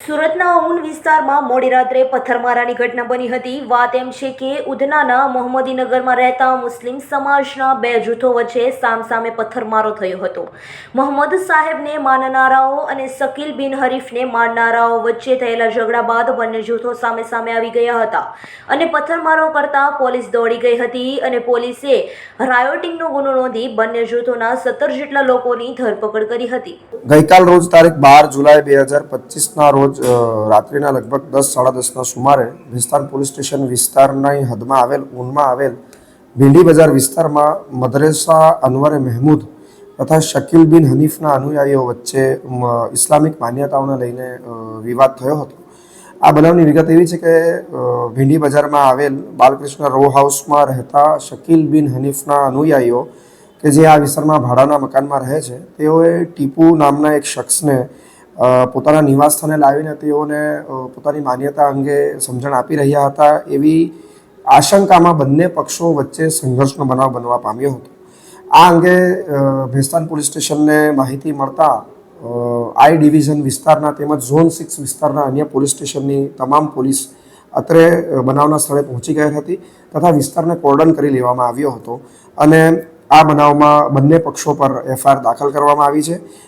સુરતના ઉન વિસ્તારમાં મોડી રાત્રે પથ્થરમારાની ઘટના બની હતી. વાત એમ છે કે ઉધનાના મોહમ્મદીનગરમાં રહેતા મુસ્લિમ સમાજના બે જૂથો વચ્ચે સામસામે પથ્થરમારો થયો હતો. મોહમ્મદ સાહેબને માનનારાઓ અને શકીલ બિન હરીફને માનનારાઓ વચ્ચે થયેલા ઝઘડા બાદ બંને જૂથો સામે સામે આવી ગયા હતા અને પથ્થરમારો કરતા પોલીસ દોડી ગઈ હતી અને પોલીસે રાયોટિંગનો ગુનો નોંધી બંને જૂથોના સત્તર જેટલા લોકોની ધરપકડ કરી હતી. ગઈકાલ રોજ તારીખ બાર જુલાઈ બે હજાર પચીસના રોજ અ, રાત્રિના લગભગ દસ સાડા દસના સુમારે વિસ્તાર પોલીસ સ્ટેશન વિસ્તારની હદમાં આવેલ ઊનમાં આવેલ ભીંડી બજાર વિસ્તારમાં મદરેસા અનવરે મહેમૂદ તથા શકીલ બિન હનીફના અનુયાયીઓ વચ્ચે ઇસ્લામિક માન્યતાઓને લઈને વિવાદ થયો હતો. આ બનાવની વિગત એવી છે કે ભીંડી બજારમાં આવેલ બાલકૃષ્ણ રો હાઉસમાં રહેતા શકીલ બિન હનીફના અનુયાયીઓ કે જે આ વિસ્તારમાં ભાડાના મકાનમાં રહે છે તેઓએ ટીપુ નામના એક શખ્સને પોતાના નિવાસસ્થાને લાવીને તેઓને પોતાની માન્યતા અંગે સમજણ આપી રહ્યા હતા એવી આશંકામાં બંને પક્ષો વચ્ચે સંઘર્ષનો બનાવ બનવા પામ્યો હતો. આ અંગે ભેસ્તાન પોલીસ સ્ટેશનને માહિતી મળતા આઈ ડિવિઝન વિસ્તારના તેમજ ઝોન સિક્સ વિસ્તારના અન્ય પોલીસ સ્ટેશનની તમામ પોલીસ અત્રે બનાવના સ્થળે પહોંચી ગઈ હતી તથા વિસ્તારને કોર્ડન કરી લેવામાં આવ્યો હતો. અને આ બનાવમાં બંને પક્ષો પર એફઆઈઆર દાખલ કરવામાં આવી છે.